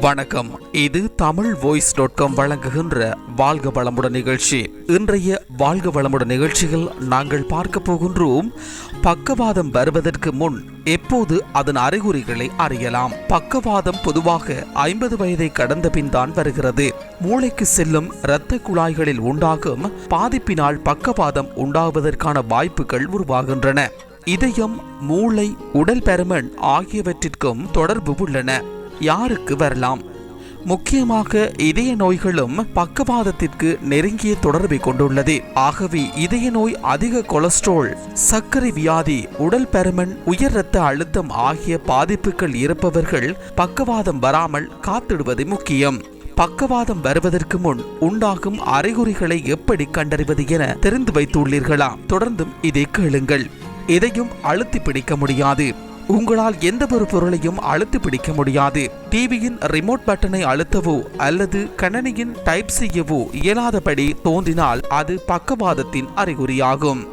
வணக்கம். இது Tamil voice dot com வழங்குகின்ற வாழ்க வளமுடன் நிகழ்ச்சி. இன்றைய வாழ்க வளமுடன் நிகழ்ச்சியில் நாங்கள் பார்க்க போகின்றோம் பக்கவாதம் வருவதற்கு முன் எப்போது அதன் அறிகுறிகளை அறியலாம். பக்கவாதம் பொதுவாக ஐம்பது வயதை கடந்த பின் தான் வருகிறது. மூளைக்கு செல்லும் இரத்த குழாய்களில் உண்டாகும் பாதிப்பினால் பக்கவாதம் உண்டாவதற்கான வாய்ப்புகள் உருவாகின்றன. இதயம் மூளை உடல் பருமன் ஆகியவற்றிற்கும் தொடர்பு உள்ளன. யாருக்கு வரலாம்? முக்கியமாக இதய நோய்களும் பக்கவாதத்திற்கு நெருங்கிய தொடர்பை கொண்டுள்ளது. ஆகவே இதய நோய் அதிக கொலஸ்ட்ரால் சர்க்கரை வியாதி உடல் பருமன் உயர் இரத்த அழுத்தம் ஆகிய பாதிப்புகள் இருப்பவர்கள் பக்கவாதம் வராமல் காத்திடுவது முக்கியம். பக்கவாதம் வருவதற்கு முன் உண்டாகும் அறிகுறிகளை எப்படி கண்டறிவது என தெரிந்து வைத்துள்ளீர்களா? தொடர்ந்தும் இதை கேளுங்கள். எதையும் அழுத்தி பிடிக்க முடியாது. உங்களால் எந்த ஒரு பொருளையும் அழுத்து பிடிக்க முடியாது. டிவியின் ரிமோட் பட்டனை அழுத்தவோ அல்லது கணனியின் டைப் செய்யவோ இயலாதபடி தோன்றினால் அது பக்கவாதத்தின் அறிகுறியாகும்.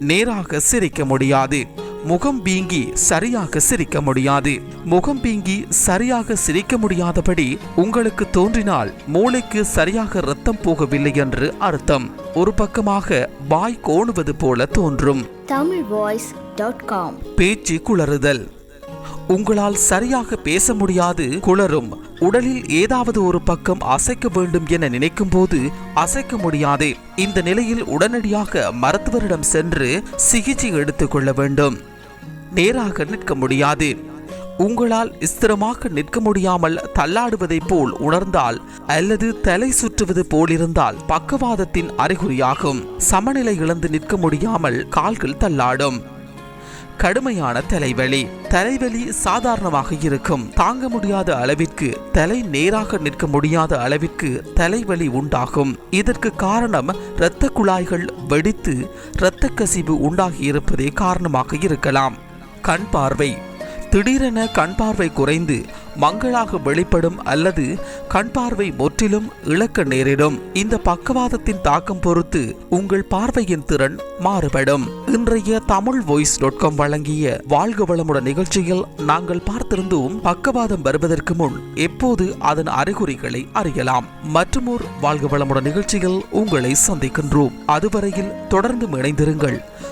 நேராக சிரிக்க முடியாது. முகம் வீங்கி சரியாக சிரிக்க முடியாது. முகம் வீங்கி சரியாக சிரிக்க முடியாதபடி உங்களுக்கு தோன்றினால் மூளைக்கு சரியாக ரத்தம் போகவில்லை என்று அர்த்தம். ஒரு பக்கமாக வாய் கோணுவது போல தோன்றும். தமிழ் வாய்ஸ் டாட் காம் பேச்சு குளறுதல். உங்களால் சரியாக பேச முடியாது குளரும் உடலில் ஏதாவது ஒரு பக்கம் அசைக்க வேண்டும் என நினைக்கும் போது அசைக்க முடியாது. இந்த நிலையில் உடனடியாக மருத்துவரிடம் சென்று சிகிச்சை எடுத்துக்கொள்ள வேண்டும். நேராக நிற்க முடியாது. உங்களால் ஸ்திரமாக நிற்க முடியாமல் தள்ளாடுவதைப் போல் உணர்ந்தால் அல்லது தலை சுற்றுவது போலிருந்தால் பக்கவாதத்தின் அறிகுறியாகும். சமநிலை இழந்து நிற்க முடியாமல் கால்கள் தள்ளாடும். கடுமையான தலைவலி. தலைவலி சாதாரணமாக இருக்கும். தாங்க முடியாத அளவிற்கு தலை நேராக நிற்க முடியாத அளவிற்கு தலைவலி உண்டாகும். இதற்கு காரணம் இரத்த குழாய்கள் வெடித்து இரத்த கசிவு உண்டாகி இருப்பதே காரணமாக இருக்கலாம். கண் பார்வை திடீரென கண் பார்வை குறைந்து மங்களாக வெளிப்படும் அல்லது கண் பார்வை முற்றிலும் இழக்க நேரிடும். இந்த பக்கவாதத்தின் தாக்கம் பொறுத்து உங்கள் பார்வையின் திறன் மாறுபடும். இன்றைய தமிழ் வாய்ஸ் டாட் காம் வழங்கிய வாழ்க வளமுடன் நிகழ்ச்சியில் நாங்கள் பார்த்திருந்தோம் பக்கவாதம் வருவதற்கு முன் எப்போது அதன் அறிகுறிகளை அறியலாம். மற்றுமோர் வாழ்க வளமுடன் நிகழ்ச்சியில் உங்களை சந்திக்கின்றோம். அதுவரையில் தொடர்ந்து இணைந்திருங்கள்.